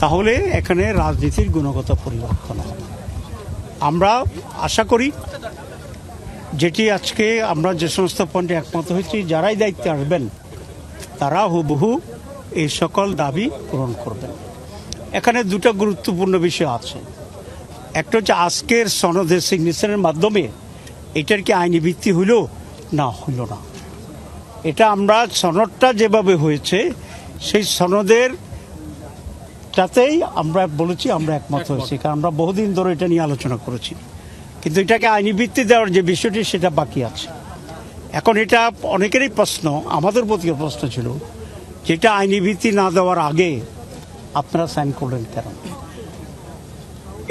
তাহলে এখানে রাজনীতির গুণগত পরিবর্তন হবে। আমরা আশা করি যেটি আজকে আমরা যে সমস্ত পয়েন্টে একমত হয়েছি, যারাই দায়িত্বে আসবেন, তারা হুবহু এই সকল দাবি পূরণ করবেন। এখানে দুটো গুরুত্বপূর্ণ বিষয় আছে। একটা হচ্ছে আজকের সনদের সিগনেচারের মাধ্যমে এটার কি আইনি ভিত্তি হইল না হইল না। এটা আমরা সনদটা যেভাবে হয়েছে, সেই সনদের তাতেই আমরা বলেছি আমরা একমত হয়েছি কারণ আমরা বহুদিন ধরে এটা নিয়ে আলোচনা করেছি। কিন্তু এটাকে আইনি ভিত্তি দেওয়ার যে বিষয়টি সেটা বাকি আছে। এখন এটা অনেকেরই প্রশ্ন আমাদের প্রতিও প্রশ্ন ছিল যেটা আইনি ভিত্তি না দেওয়ার আগে আপনারা সাইন করলেন কেন?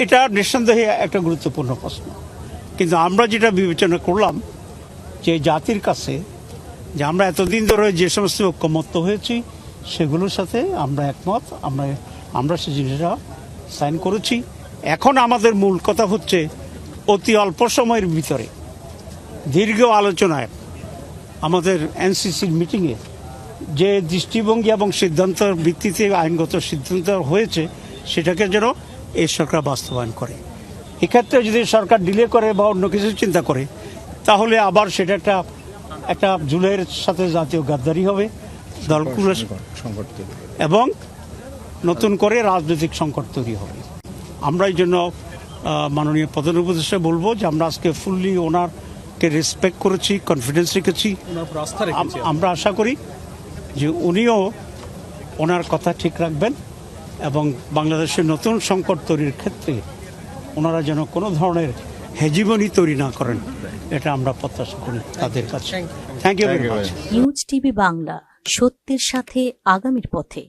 এটা নিঃসন্দেহে একটা গুরুত্বপূর্ণ প্রশ্ন। কিন্তু আমরা যেটা বিবেচনা করলাম যে জাতির কাছে যে আমরা এতদিন ধরে যে সমস্ত ঐক্যমত্য হয়েছি সেগুলোর সাথে আমরা একমত আমরা আমরা সে জিনিসটা সাইন করেছি। এখন আমাদের মূল কথা হচ্ছে অতি অল্প সময়ের ভিতরে দীর্ঘ আলোচনায় আমাদের এনসিসির মিটিংয়ে যে দৃষ্টিভঙ্গি এবং সিদ্ধান্তের ভিত্তিতে আইনগত সিদ্ধান্ত হয়েছে সেটাকে যেন এই সরকার বাস্তবায়ন করে। এক্ষেত্রে যদি সরকার ডিলে করে বা অন্য কিছু চিন্তা করে তাহলে আবার সেটা একটা একটা জুলাইয়ের সাথে জাতীয় গাদ্দারি হবে দলগুলো এবং নতুন করে রাজনৈতিক সংকট তৈরি হবে। আমরা এই জন্য মাননীয় প্রধান উপদেষ্টা বলব যে আমরা আজকে ফুললি ওনারকে রেসপেক্ট করেছি কনফিডেন্স রেখেছি। আমরা। আশা করি যে উনিও ওনার কথা ঠিক রাখবেন এবং বাংলাদেশের নতুন সংকট তৈরির ক্ষেত্রে ওনারা যেন কোনো ধরনের হেজিমনি তৈরি না করেন এটা আমরা প্রত্যাশা করি তাদের কাছে। Thank you very much news TV Bangla সত্যের সাথে আগামীর পথে।